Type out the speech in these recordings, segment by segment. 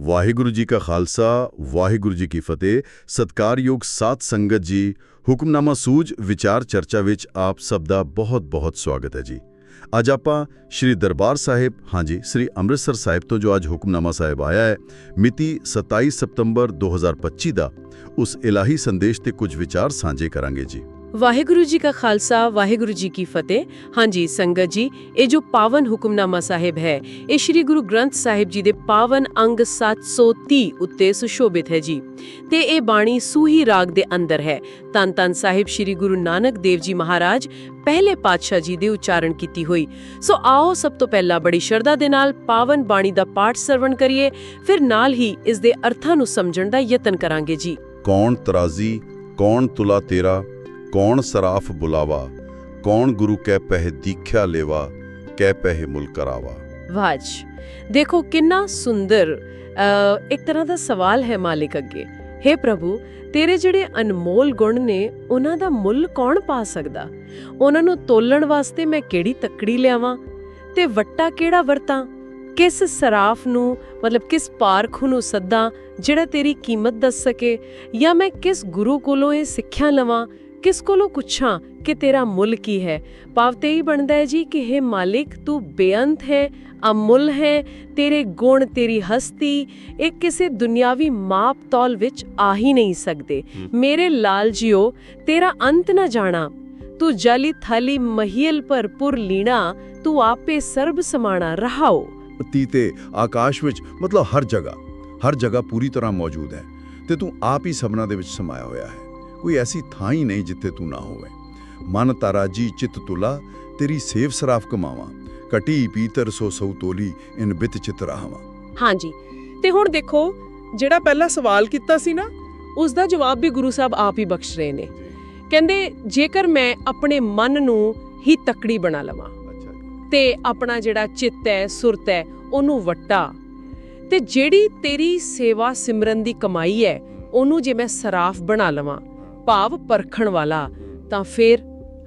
ਵਾਹਿਗੁਰੂ ਜੀ ਕਾ ਖਾਲਸਾ, ਵਾਹਿਗੁਰੂ ਜੀ ਕੀ ਫਤਿਹ। ਸਤਕਾਰਯੋਗ ਸਾਧ ਸੰਗਤ ਜੀ, ਹੁਕਮਨਾਮਾ ਸੂਝ, ਵਿਚਾਰ ਚਰਚਾ ਵਿੱਚ ਆਪ ਸਭ ਦਾ ਬਹੁਤ-ਬਹੁਤ ਸਵਾਗਤ ਹੈ ਜੀ। ਅੱਜ ਆਪਾਂ ਸ੍ਰੀ ਦਰਬਾਰ ਸਾਹਿਬ, ਹਾਂਜੀ, ਸ੍ਰੀ ਅੰਮ੍ਰਿਤਸਰ ਸਾਹਿਬ ਤੋਂ ਜੋ ਅੱਜ ਹੁਕਮਨਾਮਾ ਸਾਹਿਬ ਆਇਆ ਹੈ, ਮਿਤੀ 27 ਸਤੰਬਰ 2025 ਦਾ, ਉਸ ਇਲਾਹੀ ਸੰਦੇਸ਼ ਤੇ ਕੁਝ ਵਿਚਾਰ ਸਾਂਝੇ ਕਰਾਂਗੇ ਜੀ। ਵਾਹਿਗੁਰੂ ਜੀ ਕਾ ਖਾਲਸਾ, ਵਾਹਿਗੁਰੂ ਜੀ ਕੀ ਫਤਿਹ। ਹਾਂਜੀ, ਸੰਗਤ ਜੀ, ਇਹ ਜੋ ਪਾਵਨ ਹੁਕਮਨਾਮਾ ਸਾਹਿਬ ਹੈ, ਇਹ ਸ੍ਰੀ ਗੁਰੂ ਗ੍ਰੰਥ ਸਾਹਿਬ ਜੀ ਦੇ ਪਾਵਨ ਅੰਗ 730 ਉੱਤੇ ਸੁਸ਼ੋਭਿਤ ਹੈ ਜੀ। ਤੇ ਇਹ ਬਾਣੀ ਸੂਹੀ ਰਾਗ ਦੇ ਅੰਦਰ ਹੈ। ਤਨ ਤਨ ਸਾਹਿਬ ਸ੍ਰੀ ਗੁਰੂ ਨਾਨਕ ਦੇਵ ਜੀ ਮਹਾਰਾਜ, ਪਹਿਲੇ ਪਾਤਸ਼ਾਹ ਜੀ ਦੇ ਉਚਾਰਨ ਕੀਤੀ ਹੋਈ। ਸੋ ਆਓ ਸਭ ਤੋਂ ਪਹਿਲਾਂ ਬੜੀ ਸ਼ਰਧਾ ਦੇ ਨਾਲ ਪਾਵਨ ਬਾਣੀ ਦਾ ਪਾਠ ਸਰਵਣ ਕਰੀਏ, ਫਿਰ ਨਾਲ ਹੀ ਇਸ ਦੇ ਅਰਥਾਂ ਨੂੰ ਸਮਝਣ ਦਾ ਯਤਨ ਕਰਾਂਗੇ ਜੀ। ਕੌਣ ਤਰਾਜ਼ੀ, ਕੌਣ ਤੁਲਾ ਤੇਰਾ ਕੌਣ ਸਰਾਫ ਬੁਲਾਵਾ, ਕੌਣ ਗੁਰੂ ਕੈ ਪਹਿ ਦੀਖਿਆ ਲੇਵਾ, ਕੈ ਪਹਿ ਮੁਲ ਕਰਾਵਾ। ਵਾਜ ਦੇਖੋ ਕਿੰਨਾ ਸੁੰਦਰ ਇੱਕ ਤਰ੍ਹਾਂ ਦਾ ਸਵਾਲ ਹੈ ਮਾਲਿਕ ਅੱਗੇ। हे ਪ੍ਰਭੂ, ਤੇਰੇ ਜਿਹੜੇ ਅਨਮੋਲ ਗੁਣ ਨੇ, ਉਹਨਾਂ ਦਾ ਮੁੱਲ ਕੌਣ ਪਾ ਸਕਦਾ? ਉਹਨਾਂ ਨੂੰ ਤੋਲਣ ਵਾਸਤੇ ਮੈਂ ਕਿਹੜੀ ਤੱਕੜੀ ਲਿਆਵਾਂ? ਤੇ ਵੱਟਾ ਕਿਹੜਾ ਵਰਤਾਂ? ਕਿਸ ਸਰਾਫ ਨੂੰ, ਮਤਲਬ ਕਿਸ ਪਾਰਖ ਨੂੰ ਸੱਦਾਂ, ਜਿਹੜਾ ਤੇਰੀ ਕੀਮਤ ਦੱਸ ਸਕੇ? ਜਾਂ ਮੈਂ ਕਿਸ ਗੁਰੂ ਕੋਲੋਂ ਇਹ ਸਿੱਖਿਆ ਲਵਾਂ? ਕਿਸ ਕੋਲੋਂ ਪੁੱਛਾਂ ਕਿ ਤੇਰਾ ਮੁੱਲ ਕੀ ਹੈ? ਭਾਵ ਤੇ ਹੀ ਬਣਦਾ ਹੈ ਜੀ ਕਿ हे ਮਾਲਿਕ ਤੂੰ ਬੇਅੰਤ ਹੈ ਅਮੁੱਲ ਹੈ ਤੇਰੇ ਗੁਣ ਤੇਰੀ ਹਸਤੀ ਇਹ ਕਿਸੇ ਦੁਨਿਆਵੀ ਮਾਪ ਤੌਲ ਵਿੱਚ ਆ ਹੀ ਨਹੀਂ ਸਕਦੇ। ਮੇਰੇ ਲਾਲ ਜੀਓ ਤੇਰਾ ਅੰਤ ਨਾ ਜਾਣਾ। ਤੂੰ ਜਲੀ ਥਲੀ ਮਹੀਲ ਪਰ ਪੁਰ ਲੀਣਾ ਤੂੰ ਆਪੇ ਸਰਬ ਸਮਾਣਾ ਰਹਾਓ। ਧਰਤੀ ਤੇ ਆਕਾਸ਼ ਵਿੱਚ ਮਤਲਬ ਹਰ ਜਗ੍ਹਾ ਹਰ ਜਗ੍ਹਾ ਪੂਰੀ ਤਰ੍ਹਾਂ ਮੌਜੂਦ ਹੈ ਤੇ ਤੂੰ ਆਪ ਹੀ ਸਭਨਾ ਦੇ ਵਿੱਚ ਸਮਾਇਆ ਹੋਇਆ ਹੈ। ਕੋਈ ਐਸੀ ਥਾਂ ਹੀ ਨਹੀਂ ਜਿੱਥੇ ਤੂੰ ਨਾ ਹੋਵੇ। ਮਨ ਤਾਰਾਜੀ ਚਿਤ ਤੁਲਾ ਤੇਰੀ ਸੇਵ ਸਰਾਫ ਕਮਾਵਾਂ। ਕਟੀ ਪੀਤਰ ਸੋ ਸਉ ਤੋਲੀ ਇਨ ਬਿਤ ਚਿਤ ਰਹਾਵਾਂ। ਹਾਂਜੀ। ਤੇ ਹੁਣ ਦੇਖੋ ਜਿਹੜਾ ਪਹਿਲਾ ਸਵਾਲ ਕੀਤਾ ਸੀ ਨਾ ਉਸ ਦਾ ਜਵਾਬ ਵੀ ਗੁਰੂ ਸਾਹਿਬ ਆਪ ਹੀ ਬਖਸ਼ ਰਹੇ ਨੇ। ਕਹਿੰਦੇ ਜੇਕਰ ਮੈਂ ਆਪਣੇ ਮਨ ਨੂੰ ਹੀ ਤਕੜੀ ਬਣਾ ਲਵਾਂ ਜੀ। ਤੇ ਆਪਣਾ ਜਿਹੜਾ ਚਿੱਤ ਹੈ ਸੁਰਤ ਹੈ ਉਹਨੂੰ ਵਟਾ ਤੇ ਜਿਹੜੀ ਤੇਰੀ ਸੇਵਾ ਸਿਮਰਨ ਦੀ ਕਮਾਈ ਹੈ। ਉਹਨੂੰ ਜੇ ਮੈਂ ਸਰਾਫ ਬਣਾ ਲਵਾਂ ਭਾਵ ਪਰਖਣ ਵਾਲਾ, ਤਾਂ ਫਿਰ,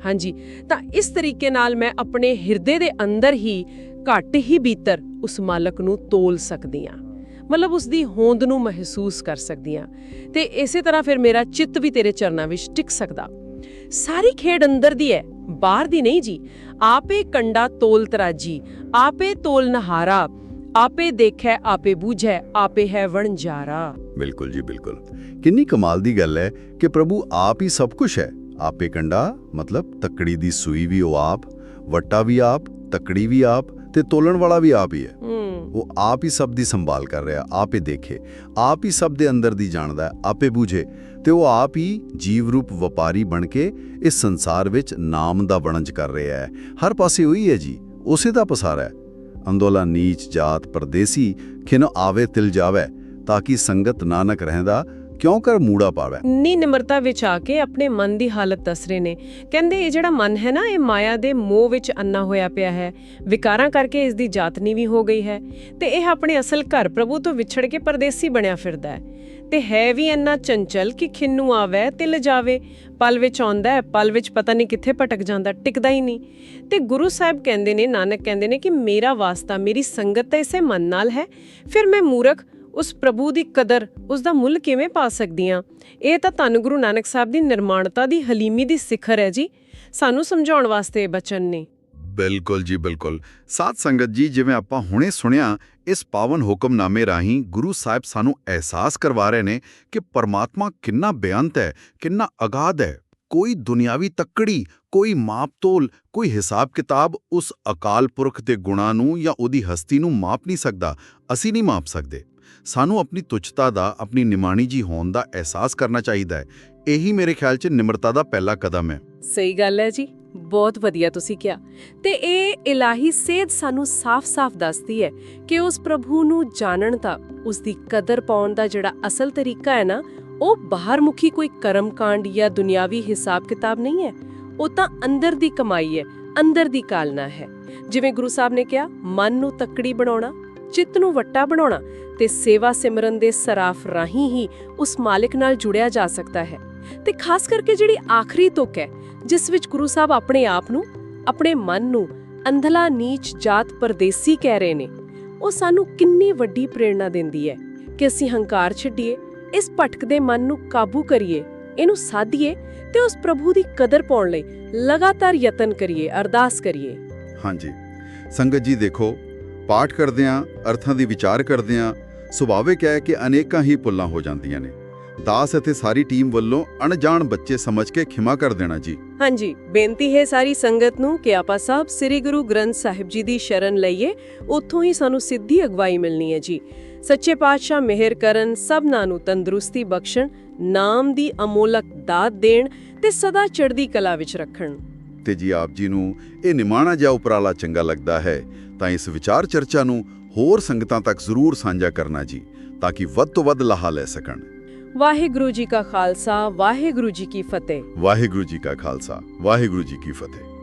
ਹਾਂਜੀ, ਤਾਂ ਇਸ ਤਰੀਕੇ ਨਾਲ ਮੈਂ ਆਪਣੇ ਹਿਰਦੇ ਦੇ ਅੰਦਰ ਹੀ ਘੱਟ ਹੀ ਬੀਤਰ ਉਸ ਮਾਲਕ ਨੂੰ ਤੋਲ ਸਕਦੀ ਹਾਂ। ਮਤਲਬ ਉਸ ਦੀ ਹੋਂਦ ਨੂੰ ਮਹਿਸੂਸ ਕਰ ਸਕਦੀ ਹਾਂ। ਤੇ ਇਸੇ ਤਰ੍ਹਾਂ ਫਿਰ ਮੇਰਾ ਚਿੱਤ ਵੀ ਤੇਰੇ ਚਰਨਾਂ ਵਿੱਚ ਟਿਕ ਸਕਦਾ। ਸਾਰੀ ਖੇਡ ਅੰਦਰ ਦੀ ਹੈ ਬਾਹਰ ਦੀ ਨਹੀਂ ਜੀ। ਆਪੇ ਕੰਡਾ ਤੋਲ ਤਰਾਜੀ, ਆਪੇ ਤੋਲ ਨਹਾਰਾ, ਆਪੇ ਦੇਖੈ, ਆਪੇ ਬੂਝੈ, ਆਪੇ ਹੈ ਵਣਜਾਰਾ। ਬਿਲਕੁਲ ਜੀ ਬਿਲਕੁਲ। ਕਿੰਨੀ ਕਮਾਲ ਦੀ ਗੱਲ ਹੈ ਕਿ ਪ੍ਰਭੂ ਆਪ ਹੀ ਸਭ ਕੁਝ ਹੈ। ਆਪੇ ਕੰਡਾ ਮਤਲਬ ਤੱਕੜੀ ਦੀ ਸੂਈ ਵੀ ਉਹ ਆਪ ਵੱਟਾ ਵੀ ਆਪ ਤੱਕੜੀ ਵੀ ਆਪ ਤੇ ਤੋਲਣ ਵਾਲਾ ਵੀ ਆਪ ਹੀ ਹੈ। ਉਹ ਆਪ ਹੀ ਸਭ ਦੀ ਸੰਭਾਲ ਕਰ ਰਿਹਾ ਆਪ ਹੀ ਦੇਖੇ ਆਪ ਹੀ ਸਭ ਦੇ ਅੰਦਰ ਦੀ ਜਾਣਦਾ ਆਪੇ ਬੂਝੇ ਤੇ ਉਹ ਆਪ ਹੀ ਜੀਵ ਰੂਪ ਵਪਾਰੀ ਬਣ ਕੇ ਇਸ ਸੰਸਾਰ ਵਿੱਚ ਨਾਮ ਦਾ ਵਣਜ ਕਰ ਰਿਹਾ ਹੈ। ਹਰ ਪਾਸੇ ਉਹੀ ਹੈ ਜੀ ਉਸੇ ਦਾ ਪਸਾਰਾ ਹੈ। ਅੰਦੋਲਾ ਨੀਚ ਜਾਤ ਪਰਦੇਸੀ ਖਿਨ ਆਵੇ ਤਿਲ ਜਾਵੇ। ਤਾਂ ਕਿ ਸੰਗਤ ਨਾਨਕ ਰਹਿੰਦਾ, ਕਿਉਂ ਕਰ ਮੂੜਾ ਪਾਵੇ? ਨੀ ਨਿਮਰਤਾ ਵਿੱਚ ਆ ਕੇ ਆਪਣੇ ਮਨ ਦੀ ਹਾਲਤ ਦੱਸ ਰਹੇ ਨੇ। ਕਹਿੰਦੇ ਇਹ ਜਿਹੜਾ ਮਨ ਹੈ ਨਾ, ਇਹ ਮਾਇਆ ਦੇ ਮੋਹ ਵਿੱਚ ਅੰਨਾ ਹੋਇਆ ਪਿਆ ਹੈ। ਵਿਕਾਰਾਂ ਕਰਕੇ ਇਸ ਦੀ ਜਾਤਨੀ ਵੀ ਹੋ ਗਈ ਹੈ। ਤੇ ਇਹ ਆਪਣੇ ਅਸਲ ਘਰ ਪ੍ਰਭੂ ਤੋਂ ਵਿਛੜ ਕੇ ਪਰਦੇਸੀ ਬਣਿਆ ਫਿਰਦਾ ਹੈ। ਤੇ ਹੈ ਵੀ ਇੰਨਾ ਚੰਚਲ ਕਿ ਖਿੰਨੂ ਆਵੇ ਤੇ ਜਾਵੇ। ਪਲ ਵਿੱਚ ਆਉਂਦਾ ਹੈ, ਪਲ ਵਿੱਚ ਪਤਾ ਨਹੀਂ ਕਿੱਥੇ ਭਟਕ ਜਾਂਦਾ, ਟਿਕਦਾ ਹੀ ਨਹੀਂ। ਤੇ ਗੁਰੂ ਸਾਹਿਬ ਕਹਿੰਦੇ ਨੇ, ਨਾਨਕ ਕਹਿੰਦੇ ਨੇ ਕਿ ਮੇਰਾ ਵਾਸਤਾ, ਮੇਰੀ ਸੰਗਤ ਤਾਂ ਇਸੇ ਮਨ ਨਾਲ ਹੈ। ਫਿਰ ਮੈਂ ਮੂਰਖ ਉਸ ਪ੍ਰਭੂ ਦੀ ਕਦਰ ਉਸ ਦਾ ਮੁੱਲ ਕਿਵੇਂ ਪਾ ਸਕਦੀ ਆ ਇਹ ਤਾਂ ਧੰਨ ਗੁਰੂ ਨਾਨਕ ਸਾਹਿਬ ਦੀ ਨਿਰਮਾਣਤਾ ਦੀ ਹਲੀਮੀ ਦੀ ਸਿਖਰ ਹੈ ਜੀ। ਸਾਨੂੰ ਸਮਝਾਉਣ ਵਾਸਤੇ ਬਚਨ ਨੇ। ਬਿਲਕੁਲ ਜੀ, ਬਿਲਕੁਲ। ਸਾਧ ਸੰਗਤ ਜੀ, ਜਿਵੇਂ ਆਪਾਂ ਹੁਣੇ ਸੁਣਿਆ, ਇਸ ਪਾਵਨ ਹੁਕਮਨਾਮੇ ਰਾਹੀਂ ਗੁਰੂ ਸਾਹਿਬ ਸਾਨੂੰ ਅਹਿਸਾਸ ਕਰਵਾ ਰਹੇ ਨੇ ਕਿ ਪਰਮਾਤਮਾ ਕਿੰਨਾ ਬੇਅੰਤ ਹੈ, ਕਿੰਨਾ ਅਗਾਧ ਹੈ। ਕੋਈ ਦੁਨਿਆਵੀ ਤੱਕੜੀ, ਕੋਈ ਮਾਪਤੋਲ ਕੋਈ ਹਿਸਾਬ ਕਿਤਾਬ ਉਸ ਅਕਾਲ ਪੁਰਖ ਦੇ ਗੁਣਾਂ ਨੂੰ ਜਾਂ ਉਹਦੀ ਹਸਤੀ ਨੂੰ ਮਾਪ ਨਹੀਂ ਸਕਦਾ। ਅਸੀਂ ਨਹੀਂ ਮਾਪ ਸਕਦੇ। ਸਾਨੂੰ ਆਪਣੀ ਤੁੱਛਤਾ ਦਾ, ਆਪਣੀ ਨਿਮਾਣੀ ਜੀ ਹੋਣ ਦਾ ਅਹਿਸਾਸ ਕਰਨਾ ਚਾਹੀਦਾ ਹੈ। ਇਹੀ ਮੇਰੇ ਖਿਆਲ 'ਚ ਨਿਮਰਤਾ ਦਾ ਪਹਿਲਾ ਕਦਮ ਹੈ। ਸਹੀ ਗੱਲ ਹੈ ਜੀ। ਬਹੁਤ ਵਧੀਆ ਤੁਸੀਂ ਕਿਹਾ। ਤੇ ਇਹ ਇਲਾਹੀ ਸੇਧ ਸਾਨੂੰ ਸਾਫ਼-ਸਾਫ਼ ਦੱਸਦੀ ਹੈ ਕਿ ਉਸ ਪ੍ਰਭੂ ਨੂੰ ਜਾਣਨ ਦਾ ਉਸ ਦੀ ਕਦਰ ਪਾਉਣ ਦਾ ਜਿਹੜਾ ਅਸਲ ਤਰੀਕਾ ਹੈ ਨਾ, ਉਹ ਬਾਹਰਮੁਖੀ ਕੋਈ ਕਰਮਕਾਂਡ ਜਾਂ ਦੁਨਿਆਵੀ ਹਿਸਾਬ ਕਿਤਾਬ ਨਹੀਂ ਹੈ। ਉਹ ਤਾਂ ਅੰਦਰ ਦੀ ਕਮਾਈ ਹੈ, ਅੰਦਰ ਦੀ ਕਾਲਨਾ ਹੈ। ਜਿਵੇਂ ਗੁਰੂ ਸਾਹਿਬ ਨੇ ਕਿਹਾ, ਮਨ ਨੂੰ ਤੱਕੜੀ ਬਣਾਉਣਾ ਚਿੱਤ ਨੂੰ ਵੱਟਾ ਬਣਾਉਣਾ ਤੇ ਸੇਵਾ ਸਿਮਰਨ ਦੇ ਸਰਾਫ ਰਾਹੀਂ ਹੀ ਉਸ ਮਾਲਿਕ ਨਾਲ ਜੁੜਿਆ ਜਾ ਸਕਦਾ ਹੈ। ਤੇ ਖਾਸ ਕਰਕੇ ਜਿਹੜੀ ਆਖਰੀ ਤੁਕ ਹੈ, ਜਿਸ ਵਿੱਚ ਗੁਰੂ ਸਾਹਿਬ ਆਪਣੇ ਆਪ ਨੂੰ, ਆਪਣੇ ਮਨ ਨੂੰ ਅੰਧਲਾ, ਨੀਚ ਜਾਤ ਪਰਦੇਸੀ ਕਹਿ ਰਹੇ ਨੇ, ਉਹ ਸਾਨੂੰ ਕਿੰਨੀ ਵੱਡੀ ਪ੍ਰੇਰਣਾ ਦਿੰਦੀ ਹੈ ਕਿ ਅਸੀਂ ਹੰਕਾਰ ਛੱਡੀਏ, ਇਸ ਭਟਕਦੇ ਮਨ ਨੂੰ ਕਾਬੂ ਕਰੀਏ, ਇਹਨੂੰ ਸਾਧੀਏ ਤੇ ਉਸ ਪ੍ਰਭੂ ਦੀ ਕਦਰ ਪਾਉਣ ਲਈ ਲਗਾਤਾਰ ਯਤਨ ਕਰੀਏ, ਅਰਦਾਸ ਕਰੀਏ। ਹਾਂਜੀ। ਸੰਗਤ ਜੀ ਦੇਖੋ ਪਾਠ ਕਰਦਿਆਂ ਅਰਥਾਂ ਦੀ ਵਿਚਾਰ ਕਰਦਿਆਂ ਸੁਭਾਵਿਕ ਹੈ ਕਿ ਅਨੇਕਾਂ ਹੀ ਪੁੱਲਾਂ ਹੋ ਜਾਂਦੀਆਂ ਨੇ। ਦਾਸ ਅਤੇ ਸਾਰੀ ਟੀਮ ਵੱਲੋਂ ਅਣਜਾਣ ਬੱਚੇ ਸਮਝ ਕੇ ਖਿਮਾ ਕਰ ਦੇਣਾ ਜੀ। ਹਾਂਜੀ ਬੇਨਤੀ ਹੈ ਸਾਰੀ ਸੰਗਤ ਨੂੰ ਕਿ ਆਪਾਂ ਸਭ ਸ੍ਰੀ ਗੁਰੂ ਗ੍ਰੰਥ ਸਾਹਿਬ ਜੀ ਦੀ ਸ਼ਰਨ ਲਈਏ ਉੱਥੋਂ ਹੀ ਸਾਨੂੰ ਸਿੱਧੀ ਅਗਵਾਈ ਮਿਲਣੀ ਹੈ ਜੀ। ਸੱਚੇ ਪਾਤਸ਼ਾਹ ਮਿਹਰ ਕਰਨ ਸਭਨਾਂ ਨੂੰ ਤੰਦਰੁਸਤੀ ਬਖਸ਼ਣ ਨਾਮ ਦੀ ਅਮੋਲਕ ਦਾਤ ਦੇਣ ਤੇ ਸਦਾ ਚੜ੍ਹਦੀ ਕਲਾ ਵਿੱਚ ਰੱਖਣ। ਤੇ ਜੀ ਆਪ ਜੀ ਨੂੰ ਇਹ ਨਿਮਾਣਾ ਜਿਹਾ ਉਪਰਾਲਾ ਚੰਗਾ ਲੱਗਦਾ ਹੈ ਤਾਂ ਇਸ ਵਿਚਾਰ ਚਰਚਾ ਨੂੰ ਹੋਰ ਸੰਗਤਾਂ ਤੱਕ ਜ਼ਰੂਰ ਸਾਂਝਾ ਕਰਨਾ ਜੀ ਤਾਂ ਕਿ ਵੱਧ ਤੋਂ ਵੱਧ ਲਾਹਾ ਲੈ ਸਕਣ। ਵਾਹਿਗੁਰੂ ਜੀ ਕਾ ਖਾਲਸਾ ਵਾਹਿਗੁਰੂ ਜੀ ਕੀ ਫਤਿਹ। ਵਾਹਿਗੁਰੂ ਜੀ ਕਾ ਖਾਲਸਾ ਵਾਹਿਗੁਰੂ ਜੀ ਕੀ ਫਤਿਹ।